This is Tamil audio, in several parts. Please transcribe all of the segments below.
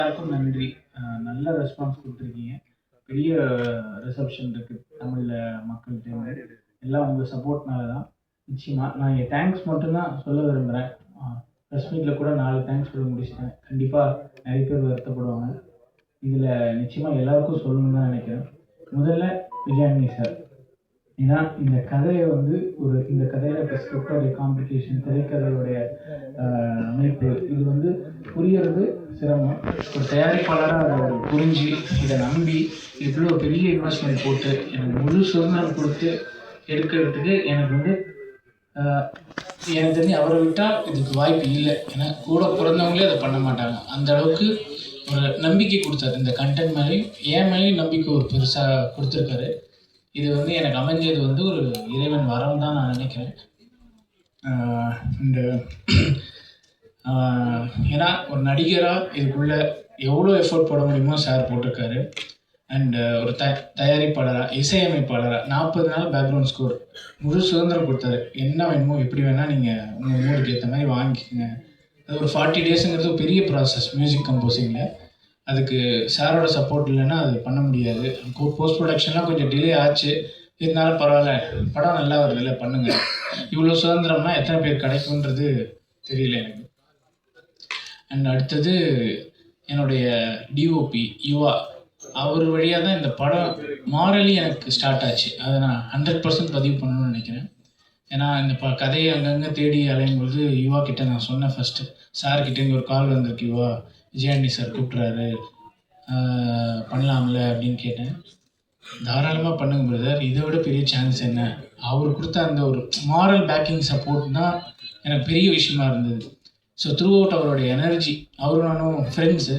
எல்லாருக்கும் நன்றி. நல்ல ரெஸ்பான்ஸ் கொடுத்துருக்கீங்க. பெரிய ரிசப்ஷன் இருக்கு தமிழ்ல மக்கள்கிட்ட எல்லாம் உங்க சப்போர்ட்னால தான் நிச்சயமா நான் என் தேங்க்ஸ் மட்டும்தான் சொல்ல விரும்புகிறேன் ப்ரெஸ் மீட்டில் கூட நாலு தேங்க்ஸ் சொல்ல முடிச்சிட்டேன். கண்டிப்பாக நிறைய பேர் வருத்தப்படுவாங்க. இதில் நிச்சயமாக எல்லாருக்கும் சொல்லணும்னு தான் நினைக்கிறேன். முதல்ல விஜயானி சார் ஏன்னா இந்த கதையை வந்து ஒரு இந்த கதையில இப்போ ஸ்கிரிப்டோடைய காம்ப்ளிகேஷன் திரைக்கதையுடைய அமைப்பு இது வந்து புரியறது சிரமம். ஒரு தயாரிப்பாளராக அதை புரிஞ்சு இதை நம்பி இவ்வளோ பெரிய இன்வெஸ்ட்மெண்ட் போட்டு எனக்கு முழு சுதந்திரம் கொடுத்து எடுக்கிறதுக்கு எனக்கு வந்து எனக்கு தெரிஞ்சு அவரை விட்டால் இதுக்கு வாய்ப்பு இல்லை. ஏன்னா கூட பிறந்தவங்களே அதை பண்ண மாட்டாங்க. அந்த அளவுக்கு ஒரு நம்பிக்கை கொடுத்தாரு. இந்த கண்டென்ட் மேலேயும் ஏன் மேலேயும் நம்பிக்கை ஒரு பெருசாக கொடுத்துருக்காரு. இது வந்து எனக்கு அமைஞ்சது வந்து ஒரு இறைவன் வரம் தான் நான் நினைக்கிறேன். இந்த ஏன்னா ஒரு நடிகராக இதுக்குள்ள எவ்வளோ எஃபோர்ட் போட முடியுமோ சார் போட்டிருக்காரு. அண்ட் ஒரு த தயாரிப்பாளராக இசையமைப்பாளராக நாற்பது நாள் பேக்ரவுண்ட் ஸ்கோர் முழு சுதந்திரம் கொடுத்தாரு. என்ன வேணுமோ எப்படி வேணால் நீங்கள் உங்கள் மூடுக்கு ஏற்ற மாதிரி வாங்கிக்கோங்க. அது ஒரு ஃபார்ட்டி டேஸுங்கிறது பெரிய ப்ராசஸ் மியூசிக் கம்போசிங்கில் அதுக்கு சாரோட சப்போர்ட் இல்லைன்னா அது பண்ண முடியாது. போஸ்ட் ப்ரொடக்ஷன்லாம் கொஞ்சம் டிலே ஆச்சு. இருந்தாலும் பரவாயில்ல படம் நல்லா வருதுல்ல பண்ணுங்க. இவ்வளோ சுதந்திரம்னா எத்தனை பேர் கிடைக்கும்ன்றது தெரியல எனக்கு. அண்ட் அடுத்தது என்னுடைய டிஓபி யுவா. அவர் வழியாக தான் இந்த படம் மாரலி எனக்கு ஸ்டார்ட் ஆச்சு. அதை நான் ஹண்ட்ரட் பர்சன்ட் பதிவு பண்ணணும்னு நினைக்கிறேன். ஏன்னா இந்த ப கதையை அங்கங்கே தேடி அலையும் பொழுது யுவா கிட்டே நான் சொன்னேன் ஃபஸ்ட்டு சார்கிட்டேருந்து ஒரு கால் வந்திருக்கு யுவா. விஜயாண்டி சார் கூப்பிட்றாரு. பண்ணலாம்ல அப்படின்னு கேட்டேன். தாராளமாக பண்ணுங்க பிரதர் இதை விட பெரிய சான்ஸ் என்ன? அவர் கொடுத்த அந்த ஒரு மாரல் பேக்கிங் சப்போர்ட் தான் எனக்கு பெரிய விஷயமா இருந்தது. ஸோ த்ரூ அவுட் அவருடைய எனர்ஜி அவரும் நானும் ஃப்ரெண்ட்ஸு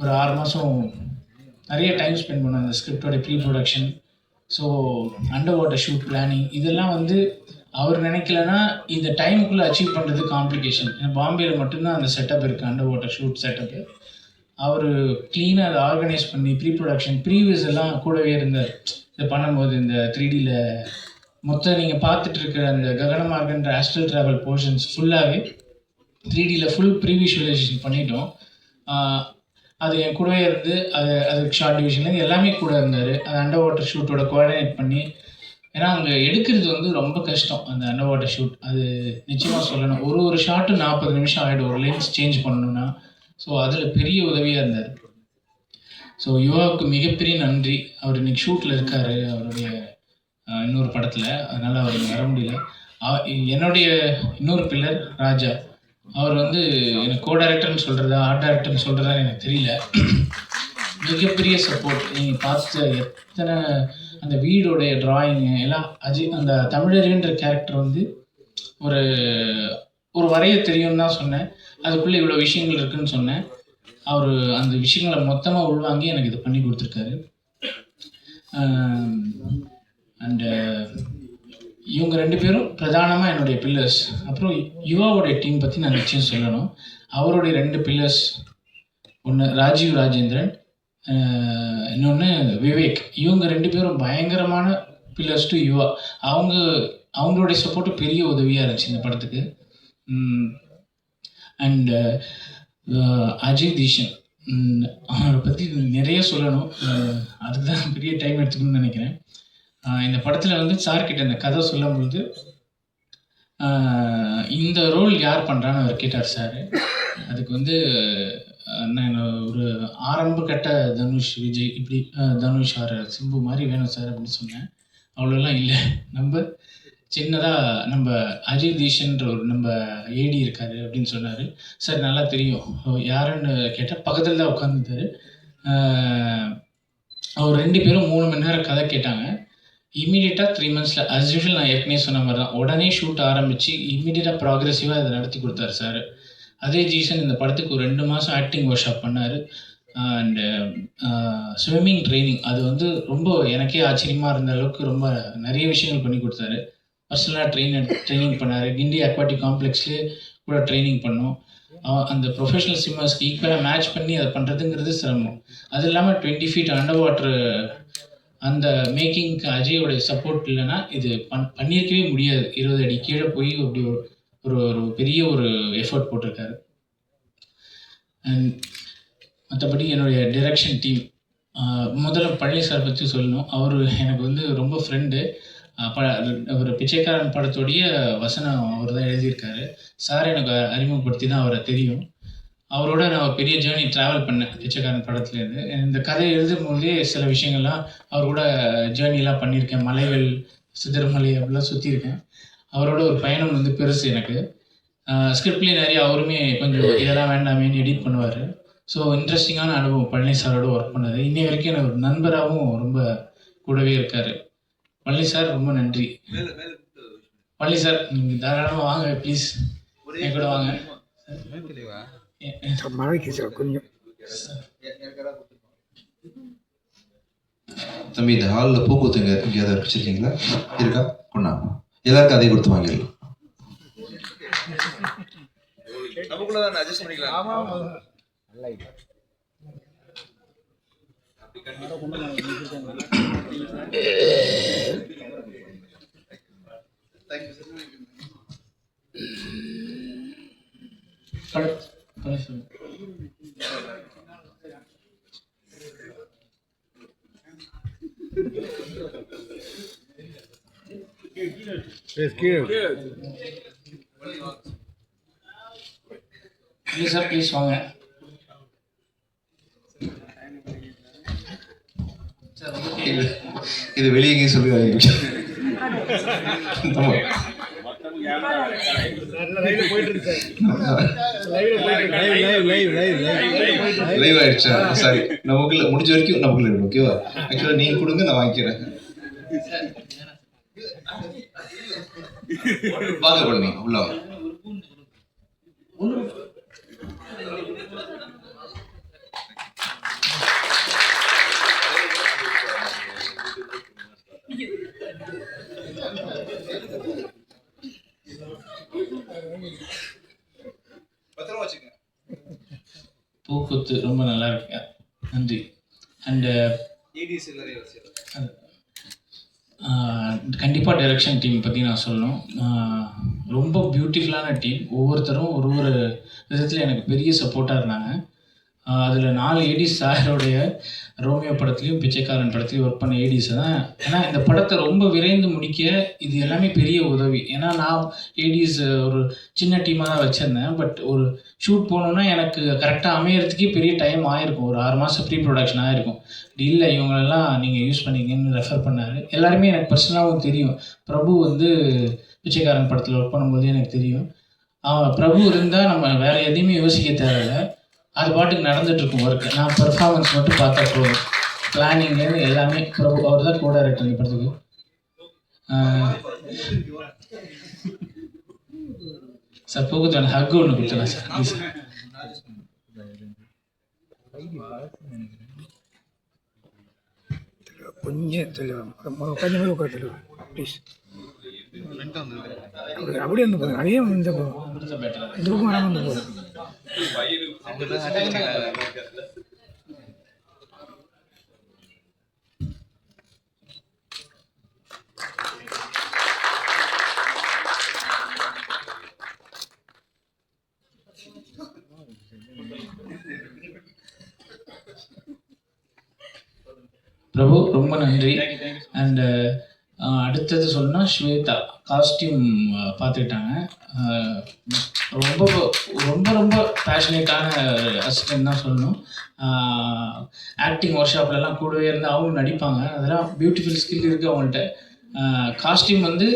ஒரு ஆறு மாதம் நிறைய டைம் ஸ்பெண்ட் பண்ணோம் அந்த ஸ்கிரிப்டோட pre production so under water shoot planning இதெல்லாம் வந்து அவர் நினைக்கலன்னா இந்த டைமுக்குள்ளே அச்சீவ் பண்ணுறது காம்ப்ளிகேஷன் ஏன்னா பாம்பேயில் மட்டும்தான் அந்த செட்டப் இருக்குது அண்டர் வாட்டர் ஷூட் செட்டப்பு அவர் க்ளீனாக அதை ஆர்கனைஸ் பண்ணி ப்ரீ ப்ரொடக்ஷன் ப்ரீவியஸ் எல்லாம் கூடவே இருந்தார் இதை பண்ணும்போது இந்த த்ரீ டியில் மொத்தம் நீங்கள் பார்த்துட்டு இருக்கிற அந்த ககனமார்கன்ற ஆஸ்ட்ரல் ட்ராவல் போர்ஷன்ஸ் ஃபுல்லாகவே த்ரீ டியில் ஃபுல் ப்ரீவிஷுவலைசேஷன் பண்ணிட்டோம். அது என் கூடவே இருந்து அது அதுக்கு ஷார்ட் டிவிஷன்லேருந்து எல்லாமே கூட இருந்தார். அது அண்டர் வாட்டர் ஷூட்டோட கோஆர்டினேட் பண்ணி ஏன்னா அங்கே எடுக்கிறது வந்து ரொம்ப கஷ்டம் அந்த அண்டர் வாட்டர் ஷூட் அது நிச்சயமாக சொல்லணும். ஒரு ஒரு ஷாட்டு நாற்பது நிமிஷம் ஆகிடும் ஒரு லென்ஸ் சேஞ்ச் பண்ணணும்னா. ஸோ அதில் பெரிய உதவியாக இருந்தார். ஸோ யுவாவுக்கு மிகப்பெரிய நன்றி. அவர் இன்னைக்கு ஷூட்டில் இருக்கார். அவருடைய இன்னொரு படத்தில். அதனால் அவர் வர முடியல. என்னுடைய இன்னொரு பில்லர் ராஜா. அவர் வந்து எனக்கு கோ டைரக்டர்னு சொல்கிறதா ஆர்ட் டைரக்டர்னு சொல்கிறதா எனக்கு தெரியல. மிகப்பெரிய சப்போர்ட் நீங்கள் பார்த்த எத்தனை அந்த வீடோடைய ட்ராயிங்கு எல்லாம் அஜித் அந்த தமிழறிவின்ற கேரக்டர் வந்து ஒரு ஒரு வரைய தெரியும்னு தான் சொன்னேன். அதுக்குள்ளே இவ்வளோ விஷயங்கள் இருக்குதுன்னு சொன்னேன். அவர் அந்த விஷயங்களை மொத்தமாக உள்வாங்கி எனக்கு இதை பண்ணி கொடுத்துருக்காரு. அண்டு இவங்க ரெண்டு பேரும் பிரதானமாக என்னுடைய பில்லர்ஸ் அப்புறம் யுவாவுடைய டீம் பற்றி நான் நிச்சயம் சொல்லணும். அவருடைய ரெண்டு பில்லர்ஸ் ஒன்று ராஜீவ் ராஜேந்திரன் இன்னொன்று விவேக். இவங்க ரெண்டு பேரும் பயங்கரமான பில்லர்ஸ் டு யுவா அவங்க அவங்களுடைய சப்போர்ட்டு பெரிய உதவியாக இருந்துச்சு இந்த படத்துக்கு. அண்டு அஜய் தீஷன். அவரை பற்றி நிறைய சொல்லணும். அதுதான் அதுக்கு தான் பெரிய டைம் எடுத்துக்கணும்னு நினைக்கிறேன். இந்த படத்தில் வந்து சார்கிட்ட இந்த கதை சொல்லும் பொழுது இந்த ரோல் யார் பண்ணுறான்னு அவர் கேட்டார் சார் அதுக்கு வந்து நான் ஒரு ஆரம்ப கட்ட தனுஷ் விஜய் இப்படி தனுஷ் ஆர் சிம்பு மாதிரி வேணும் சார் அப்படின்னு சொன்னேன். அவ்வளோலாம் இல்லை. நம்ம சின்னதாக நம்ம அஜய் தீஷன்ற ஒரு நம்ம ஏடி இருக்காரு அப்படின்னு சொன்னார். சார் நல்லா தெரியும். யாருன்னு கேட்டால் பக்கத்தில் தான் உட்காந்துருந்தாரு அவர் ரெண்டு பேரும் மூணு மணி நேரம் கதை கேட்டாங்க. இமீடியட்டாக த்ரீ மந்த்ஸில் அஸ் யூஷுவல் நான் ஏற்கனவே சொன்ன மாதிரி தான் உடனே ஷூட் ஆரம்பித்து இமீடியட்டாக ப்ராக்ரெசிவாக இதை நடத்தி கொடுத்தாரு சார். அதே ஜீசன் இந்த படத்துக்கு ஒரு ரெண்டு மாதம் ஆக்டிங் ஒர்க் ஷாப் பண்ணார் அண்டு ஸ்விம்மிங் ட்ரைனிங் அது வந்து ரொம்ப எனக்கே ஆச்சரியமாக இருந்த அளவுக்கு ரொம்ப நிறைய விஷயங்கள் பண்ணி கொடுத்தாரு. பர்சனலாக ட்ரெயின் ட்ரைனிங் பண்ணார். கிண்டி அக்வாட்டிக் காம்ப்ளெக்ஸ்லேயே கூட ட்ரைனிங் பண்ணோம். அந்த ப்ரொஃபஷனல் ஸ்விம்மர்ஸ்க்கு ஈக்குவலாக மேட்ச் பண்ணி அதை பண்ணுறதுங்கிறது சிரமம். அது இல்லாமல் டுவெண்ட்டி ஃபீட் அண்டர் வாட்டர் அந்த மேக்கிங்க்கு அஜயோடைய சப்போர்ட் இல்லைன்னா இது பண் பண்ணியிருக்கவே முடியாது. இருபது அடி கீழே போய் அப்படி ஒரு ஒரு பெரிய ஒரு எஃபர்ட் போட்டிருக்காரு. அண்ட் மற்றபடி என்னுடைய டிரெக்ஷன் டீம் முதல்ல பழனி சார் பற்றி சொல்லணும். அவர் எனக்கு வந்து ரொம்ப ஃப்ரெண்டு ப ஒரு பிச்சைக்காரன் படத்துடைய வசனம் அவர் தான் எழுதியிருக்காரு. சார் எனக்கு அறிமுகப்படுத்தி தான் அவரை தெரியும். அவரோட நான் பெரிய ஜேர்னி ட்ராவல் பண்ணேன் பிச்சைக்காரன் படத்துலேருந்து. இந்த கதையை எழுதும் போதே சில விஷயங்கள்லாம் அவர் கூட ஜேர்னிலாம் பண்ணியிருக்கேன். மலைகள் சிதறமலை அப்படிலாம் சுற்றியிருக்கேன் அவரோட ஒரு பயணம் வந்து பெருசு எனக்கு. ஸ்கிரிப்ட்லேயும் நிறைய அவருமே கொஞ்சம் இதெல்லாம் வேண்டாமேன்னு எடிட் பண்ணுவார். ஸோ இன்ட்ரெஸ்டிங்கான அனுபவம். பழனி சாரோட ஒர்க் பண்ணது. இன்னை வரைக்கும் எனக்கு ஒரு நண்பராகவும் ரொம்ப கூடவே இருக்கார். பழனி சார் ரொம்ப நன்றி. பழனி சார் நீங்கள் தாராளமாக வாங்க ப்ளீஸ் என் கூட வாங்க. தம்பி இந்த ஹாலில் பூக்கூத்துங்க எங்கேயாவது வச்சிருக்கீங்களா இருக்கா? கொண்டா எல்லாருக்கும் அதே கொடுத்து வாங்கிடலாம் நமக்குள்ள தான் ப்ளீஸ் வாங்க. இது இது வெளியே சொல்லி லைவ் ஆயிடுச்சா? சாரி நமக்குள்ள முடிஞ்ச வரைக்கும் நமக்குள்ள இருக்கு ஓகேவா ஆக்சுவலாக நீங்க கொடுங்க நான் வாங்கிக்கிறேன். வாங்க பண்ணி உள்ள பூக்குத்து ரொம்ப நல்லா இருக்கு நன்றி. அண்டு கண்டிப்பாக டைரக்ஷன் டீம் பற்றி நான் சொல்லணும். ரொம்ப பியூட்டிஃபுல்லான டீம் ஒவ்வொருத்தரும் ஒரு ஒரு விதத்தில் எனக்கு பெரிய சப்போர்ட்டாக இருந்தாங்க. அதில் நாலு ஏடிஸ் சாரோடைய ரோமியோ படத்துலையும் பிச்சைக்காரன் படத்துலையும் ஒர்க் பண்ண ஏடிஸ் தான். ஏன்னா இந்த படத்தை ரொம்ப விரைந்து முடிக்க இது எல்லாமே பெரிய உதவி. ஏன்னா நான் ஏடிஸ் ஒரு சின்ன டீமாக தான் வச்சுருந்தேன். பட் ஒரு ஷூட் போகணுன்னா எனக்கு கரெக்டாக அமையறதுக்கே பெரிய டைம் ஆயிருக்கும். ஒரு ஆறு மாதம் ப்ரீ ப்ரொடக்ஷன் ஆகிருக்கும் இல்லை இவங்களெல்லாம் நீங்கள் யூஸ் பண்ணீங்கன்னு ரெஃபர் பண்ணார். எல்லாருமே எனக்கு பர்சனலாகவும் தெரியும். பிரபு வந்து பிச்சைக்காரன் படத்தில் ஒர்க் பண்ணும்போது எனக்கு தெரியும். அவன் பிரபு இருந்தால் நம்ம வேறு எதையுமே யோசிக்க தேவையில்ல. அது பாட்டுக்கு நடந்துட்டு இருக்கும் ஒர்க்கு நான் பெர்ஃபார்மன்ஸ் மட்டும் பார்த்தா போதும். பிளானிங்லேருந்து எல்லாமே பிரபு அவர் தான் கூட டைரக்டர் இந்த படத்துக்கு. சார் போகுது ஹக் ஒன்று கொடுத்துடலாம் சார். ப்ளீஸ் சார் கொஞ்சம் தெளிவாக கொஞ்சம் மேலே உட்கார தெளிவா. ப்ளீஸ் அப்படியே வந்து போதும் அதே இந்த வராமல் வந்து போதும் பிரபு ரொம்ப நன்றி. அண்டு அடுத்தது சொன்னால் ஸ்வேதா. காஸ்டியூம் பார்த்துக்கிட்டாங்க. ரொம்ப ரொம்ப ரொம்ப பேஷனேட்டான அசிஸ்டன்ட் தான் சொல்லணும். ஆக்டிங் ஒர்க் ஷாப்லலாம் கூடவே இருந்து அவங்களும் நடிப்பாங்க. அதெல்லாம் பியூட்டிஃபுல் ஸ்கில் இருக்குது அவங்கள்ட்ட. காஸ்டியூம் வந்து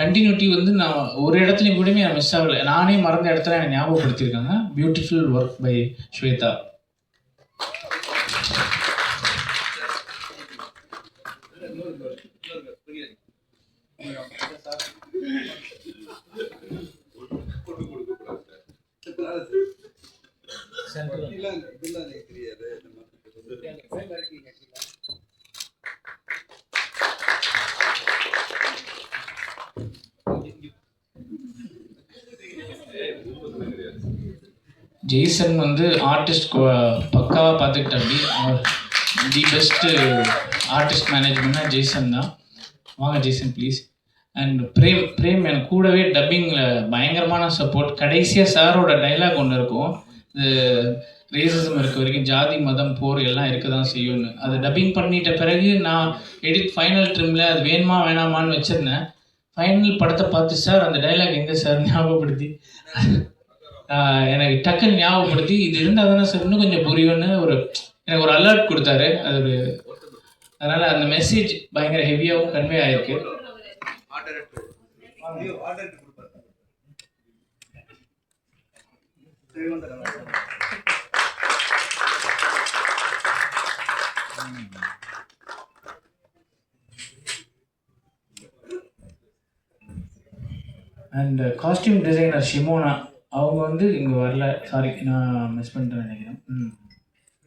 கண்டினியூட்டி வந்து நான் ஒரு இடத்துலையும் கூடயுமே நான் மிஸ் ஆகலை. நானே மறந்த இடத்துல எனக்கு ஞாபகப்படுத்தியிருக்காங்க. Beautiful work by Swetha. Jaison வந்து ஆர்டிஸ்ட் பக்காவாக பார்த்துக்கிட்டாப்படி அப்படி. தி பெஸ்ட்டு ஆர்டிஸ்ட் மேனேஜ்மெண்ட்னா ஜெய்சன் தான். வாங்க ஜெய்சன் ப்ளீஸ் அண்ட் பிரேம் பிரேம் எனக்கு கூடவே டப்பிங்கில் பயங்கரமான சப்போர்ட் கடைசியாக சாரோட டைலாக் ஒன்று இருக்கும். இது ரேசிசம் இருக்க வரைக்கும் ஜாதி மதம் போர் எல்லாம் இருக்க தான் செய்யும்னு. அதை டப்பிங் பண்ணிட்ட பிறகு நான் எடிட் ஃபைனல் ட்ரிம்ல அது வேணுமா வேணாமான்னு வச்சுருந்தேன். ஃபைனல் படத்தை பார்த்து சார் அந்த டைலாக் எங்கே சார் ஞாபகப்படுத்தி? எனக்கு டக்குன்னு ஞாபகப்படுத்தி இது இருந்தால் தானே சார் இன்னும் கொஞ்சம் புரியும்னு ஒரு எனக்கு ஒரு அலர்ட் கொடுத்தாரு. அது ஒரு அதனால் அந்த மெசேஜ் பயங்கர ஹெவியாகவும் கன்வே ஆயிருக்கு. ஆர்டர் ஆர்டர் கொடுப்பாரு அண்ட் காஸ்டியூம் டிசைனர் ஷிமோனா அவங்க வந்து இங்கே வரல. சாரி நான் மிஸ் பண்ணிட்டேன் நினைக்கிறேன். ம்.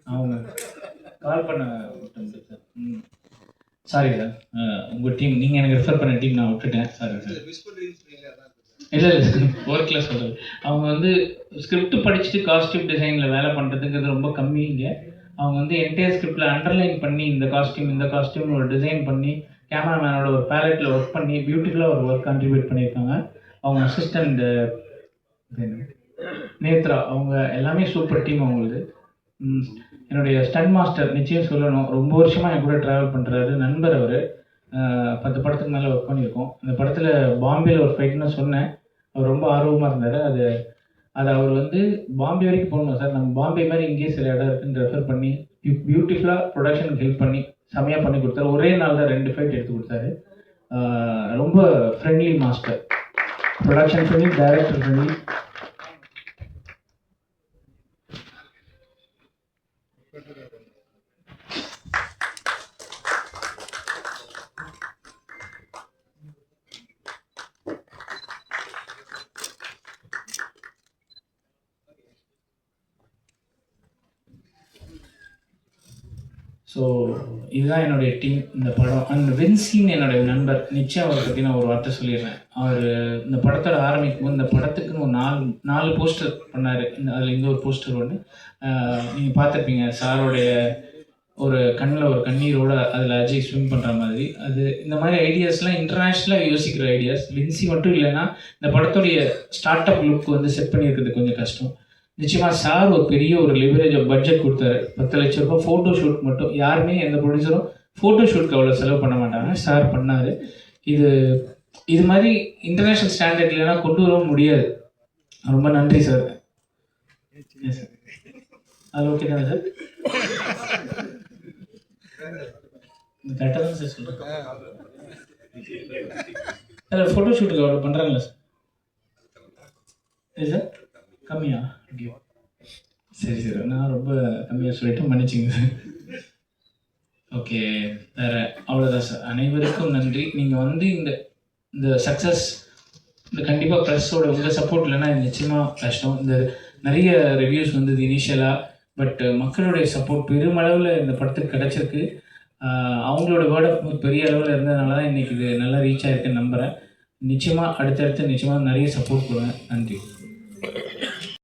அவங்க கால் பண்ண விட்டேன் சார் ம். சாரி சார் உங்கள் டீம் நீங்கள் எனக்கு ரெஃபர் பண்ண டீம் நான் விட்டுட்டேன். சாரி சார் இல்லை இல்லை ஒர்க்கில் சொல்கிறது அவங்க வந்து ஸ்கிரிப்ட் படிச்சுட்டு காஸ்டியூம் டிசைனில் வேலை பண்ணுறதுங்கிறது ரொம்ப கம்மி இங்கே. அவங்க வந்து என்டையர் ஸ்கிரிப்டில் அண்டர்லைன் பண்ணி இந்த காஸ்டியூம் இந்த காஸ்டியூம் ஒரு டிசைன் பண்ணி கேமராமேனோட ஒரு பேலட்டில் ஒர்க் பண்ணி பியூட்டிஃபுல்லாக ஒரு ஒர்க் கான்ட்ரிபியூட் பண்ணியிருக்காங்க. அவங்க அசிஸ்டண்ட் நேத்ரா. அவங்க எல்லாமே சூப்பர் டீம் அவங்களுது. ம், என்னுடைய ஸ்டன் மாஸ்டர் நிச்சயம் சொல்லணும். ரொம்ப வருஷமாக என் கூட ட்ராவல் பண்ணுறாரு நண்பர் அவர். பத்து படத்துக்கு மேலே ஒர்க் பண்ணியிருக்கோம். அந்த படத்தில் பாம்பேயில் ஒரு ஃபைட்னு சொன்னேன். அவர் ரொம்ப ஆர்வமாக இருந்தார். அது அது அவர் வந்து பாம்பே வரைக்கும் போகணும் சார். நம்ம பாம்பே மாதிரி இங்கேயே சில இடம் இருக்குன்னு ரெஃபர் பண்ணி பியூட்டிஃபுல்லாக ப்ரொடக்ஷனுக்கு ஹெல்ப் பண்ணி செம்மையாக பண்ணி கொடுத்தாரு. ஒரே நாள் தான் ரெண்டு ஃபைட் எடுத்து கொடுத்தாரு. ரொம்ப friendly master production friendly director friendly so இதுதான் என்னுடைய டீம் இந்த படம். அண்ட் வின்சின் என்னுடைய நண்பர். நிச்சயம் அவரை பற்றி நான் ஒரு வார்த்தை சொல்லிடுறேன். அவர் இந்த படத்தோட ஆரம்பிக்கும் போது இந்த படத்துக்குன்னு ஒரு நாலு நாலு போஸ்டர் பண்ணார். இந்த அதில் இந்த ஒரு போஸ்டர் ஒன்று நீங்கள் பார்த்துருப்பீங்க சாரோடைய ஒரு கண்ணில் ஒரு கண்ணீரோட அதில் அஜய் ஸ்விம் பண்ணுற மாதிரி. அது இந்த மாதிரி ஐடியாஸ்லாம் இன்டர்நேஷ்னலாக யோசிக்கிற ஐடியாஸ் வின்சி மட்டும் இல்லைன்னா இந்த படத்துடைய ஸ்டார்ட் அப் லுக் வந்து செட் பண்ணியிருக்கிறது கொஞ்சம் கஷ்டம். நிச்சயமாக சார் ஒரு பெரிய ஒரு லிவரேஜ் பட்ஜெட் கொடுத்தாரு. பத்து லட்ச ரூபாய் ஃபோட்டோ ஷூட் மட்டும். யாருமே எந்த ப்ரொடியூசரும் ஃபோட்டோ ஷூட்க்கு அவ்வளோ செலவு பண்ண மாட்டாங்க. சார் பண்ணார். இது இது மாதிரி இன்டர்நேஷ்னல் ஸ்டாண்டர்ட் இல்லைன்னா கொண்டு வரவும் முடியாது. ரொம்ப நன்றி சார் அது ஓகே தானே சார் கரெக்டாக தான் சார் சொல்கிறேன் ஃபோட்டோ ஷூட்டுக்கு அவ்வளோ பண்ணுறாங்களா சார் சார் கம்மியா? ஓகே சரி நான் ரொம்ப கம்மியாக சொல்லிட்டு மன்னிச்சிங்க சார் ஓகே வேற. அவ்வளோதான் சார் அனைவருக்கும் நன்றி. நீங்கள் வந்து இந்த இந்த சக்ஸஸ் இந்த கண்டிப்பாக ப்ரெஸ்ஸோட உங்கள் சப்போர்ட் இல்லைன்னா நிச்சயமாக கஷ்டம். இந்த நிறைய ரிவ்யூஸ் வந்தது இனிஷியலாக பட் மக்களுடைய சப்போர்ட் பெருமளவில் இந்த படத்துக்கு கிடச்சிருக்கு. அவங்களோட வேர்ட் ஆஃப் பெரிய அளவில் இருந்ததுனால தான் இன்றைக்கி இது நல்லா ரீச் ஆகிருக்குன்னு நம்புகிறேன் நிச்சயமாக அடுத்தடுத்து நிச்சயமாக நிறைய சப்போர்ட் கொடுங்க. நன்றி.